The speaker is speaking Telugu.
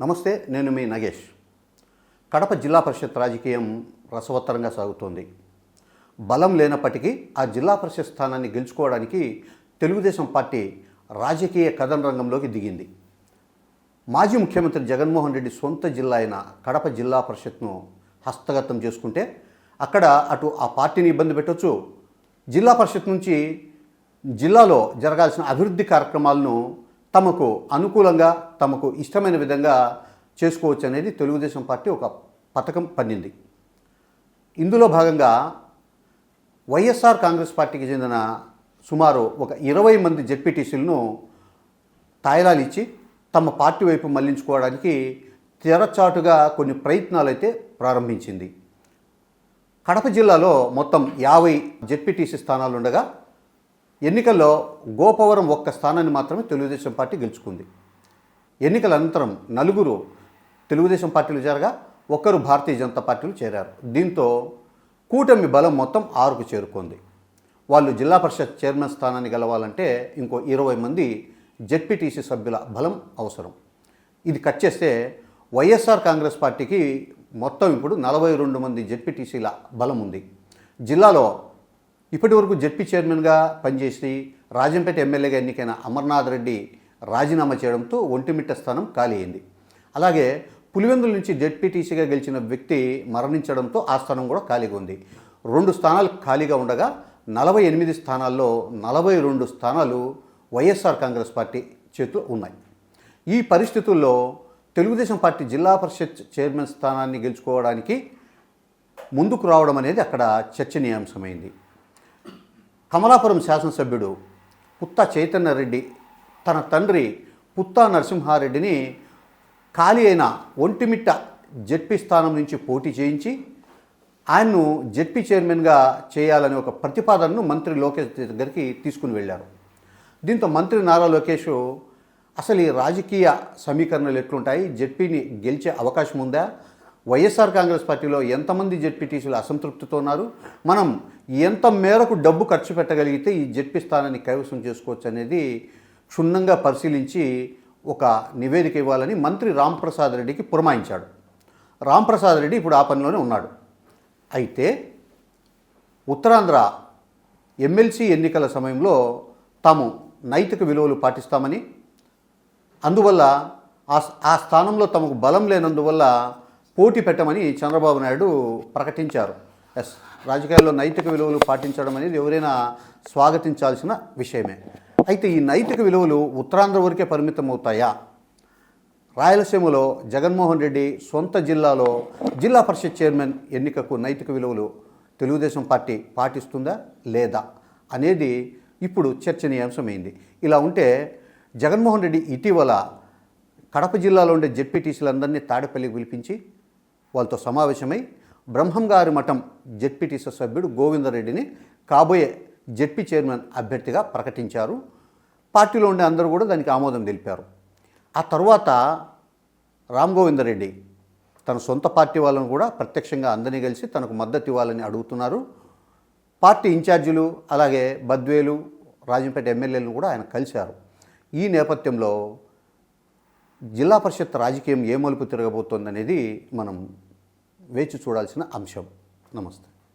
నమస్తే నేను మీ నగేష్. కడప జిల్లా పరిషత్ రాజకీయం రసవత్తరంగా సాగుతోంది. బలం లేనప్పటికీ ఆ జిల్లా పరిషత్ స్థానాన్ని గెలుచుకోవడానికి తెలుగుదేశం పార్టీ రాజకీయ కథన రంగంలోకి దిగింది. మాజీ ముఖ్యమంత్రి జగన్మోహన్ రెడ్డి సొంత జిల్లా అయిన కడప జిల్లా పరిషత్ను హస్తగతం చేసుకుంటే అక్కడ అటు ఆ పార్టీని ఇబ్బంది పెట్టవచ్చు జిల్లా పరిషత్ నుంచి జిల్లాలో జరగాల్సిన అభివృద్ధి కార్యక్రమాలను తమకు అనుకూలంగా తమకు ఇష్టమైన విధంగా చేసుకోవచ్చు అనేది తెలుగుదేశం పార్టీ ఒక పథకం పన్నింది. ఇందులో భాగంగా వైఎస్ఆర్ కాంగ్రెస్ పార్టీకి చెందిన సుమారు ఒక ఇరవై మంది జెడ్పీటీసీలను తాయిలాలు ఇచ్చి తమ పార్టీ వైపు మళ్ళించుకోవడానికి తెరచాటుగా కొన్ని ప్రయత్నాలు అయితే ప్రారంభించింది. కడప జిల్లాలో మొత్తం యాభై జెడ్పీటీసీ స్థానాలు ఉండగా ఎన్నికల్లో గోపవరం ఒక్క స్థానాన్ని మాత్రమే తెలుగుదేశం పార్టీ గెలుచుకుంది. ఎన్నికల అనంతరం నలుగురు తెలుగుదేశం పార్టీలు చేరగా ఒక్కరు భారతీయ జనతా పార్టీలు చేరారు. దీంతో కూటమి బలం మొత్తం ఆరుకు చేరుకుంది. వాళ్ళు జిల్లా పరిషత్ చైర్మన్ స్థానాన్ని గెలవాలంటే ఇంకో ఇరవై మంది జెడ్పీటీసీ సభ్యుల బలం అవసరం. ఇది కట్ చేస్తే వైఎస్ఆర్ కాంగ్రెస్ పార్టీకి మొత్తం ఇప్పుడు నలభై రెండు మంది జెడ్పీటీసీల బలం ఉంది. జిల్లాలో ఇప్పటి వరకు జెడ్పీ చైర్మన్గా పనిచేసి రాజంపేట ఎమ్మెల్యేగా ఎన్నికైన అమర్నాథ్ రెడ్డి రాజీనామా చేయడంతో ఒంటిమిట్ట స్థానం ఖాళీ అయింది. అలాగే పులివెందుల నుంచి జెడ్పీటీసీగా గెలిచిన వ్యక్తి మరణించడంతో ఆ స్థానం కూడా ఖాళీగా ఉంది. రెండు స్థానాలు ఖాళీగా ఉండగా నలభై ఎనిమిది స్థానాల్లో నలభై రెండు స్థానాలు వైఎస్ఆర్ కాంగ్రెస్ పార్టీ చేతిలో ఉన్నాయి. ఈ పరిస్థితుల్లో తెలుగుదేశం పార్టీ జిల్లా పరిషత్ చైర్మన్ స్థానాన్ని గెలుచుకోవడానికి ముందుకు రావడం అనేది అక్కడ చర్చనీయాంశమైంది. కమలాపురం శాసనసభ్యుడు పుత్తా చైతన్యరెడ్డి తన తండ్రి పుత్తా నరసింహారెడ్డిని ఖాళీ అయిన ఒంటిమిట్ట జెడ్పీ స్థానం నుంచి పోటీ చేయించి ఆయన్ను జెడ్పీ చైర్మన్గా చేయాలనే ఒక ప్రతిపాదనను మంత్రి లోకేష్ దగ్గరికి తీసుకుని వెళ్ళారు. దీంతో మంత్రి నారా లోకేష్ అసలు ఈ రాజకీయ సమీకరణలు ఎట్లుంటాయి? జెడ్పీని గెలిచే అవకాశం ఉందా? వైఎస్ఆర్ కాంగ్రెస్ పార్టీలో ఎంతమంది జెడ్పీటీసీలు అసంతృప్తితో ఉన్నారు? మనం ఎంత మేరకు డబ్బు ఖర్చు పెట్టగలిగితే ఈ జెడ్పీ స్థానాన్ని కైవసం చేసుకోవచ్చు అనేది క్షుణ్ణంగా పరిశీలించి ఒక నివేదిక ఇవ్వాలని మంత్రి రాంప్రసాద్ రెడ్డికి పురమాయించాడు. రాంప్రసాద్ రెడ్డి ఇప్పుడు ఆ పనిలోనే ఉన్నాడు. అయితే ఉత్తరాంధ్ర ఎమ్మెల్సీ ఎన్నికల సమయంలో తాము నైతిక విలువలు పాటిస్తామని అందువల్ల ఆ ఆ స్థానంలో తమకు బలం లేనందువల్ల పోటీ పెట్టమని చంద్రబాబు నాయుడు ప్రకటించారు. ఎస్. రాజకీయాల్లో నైతిక విలువలు పాటించడం అనేది ఎవరైనా స్వాగతించాల్సిన విషయమే. అయితే ఈ నైతిక విలువలు ఉత్తరాంధ్ర వరకే పరిమితం అవుతాయా? రాయలసీమలో జగన్మోహన్ రెడ్డి సొంత జిల్లాలో జిల్లా పరిషత్ చైర్మన్ ఎన్నికకు నైతిక విలువలు తెలుగుదేశం పార్టీ పాటిస్తుందా లేదా అనేది ఇప్పుడు చర్చనీయాంశమైంది. ఇలా ఉంటే జగన్మోహన్ రెడ్డి ఇటీవల కడప జిల్లాలో ఉండే జెడ్పీటీసీలందరినీ తాడేపల్లికి పిలిపించి వాళ్ళతో సమావేశమై బ్రహ్మంగారి మఠం జెడ్పీటీసీ సభ్యుడు గోవిందరెడ్డిని కాబోయే జెడ్పీ చైర్మన్ అభ్యర్థిగా ప్రకటించారు. పార్టీలో ఉండే అందరూ కూడా దానికి ఆమోదం తెలిపారు. ఆ తర్వాత రామ్ గోవిందరెడ్డి తన సొంత పార్టీ వాళ్ళను కూడా ప్రత్యక్షంగా అందరినీ కలిసి తనకు మద్దతు ఇవ్వాలని అడుగుతున్నారు. పార్టీ ఇన్ఛార్జీలు అలాగే బద్వేలు రాజంపేట ఎమ్మెల్యేలను కూడా ఆయన కలిశారు. ఈ నేపథ్యంలో జిల్లా పరిషత్ రాజకీయం ఏ మలుపు తిరగబోతోందనేది మనం వేచి చూడాల్సిన అంశం. నమస్తే.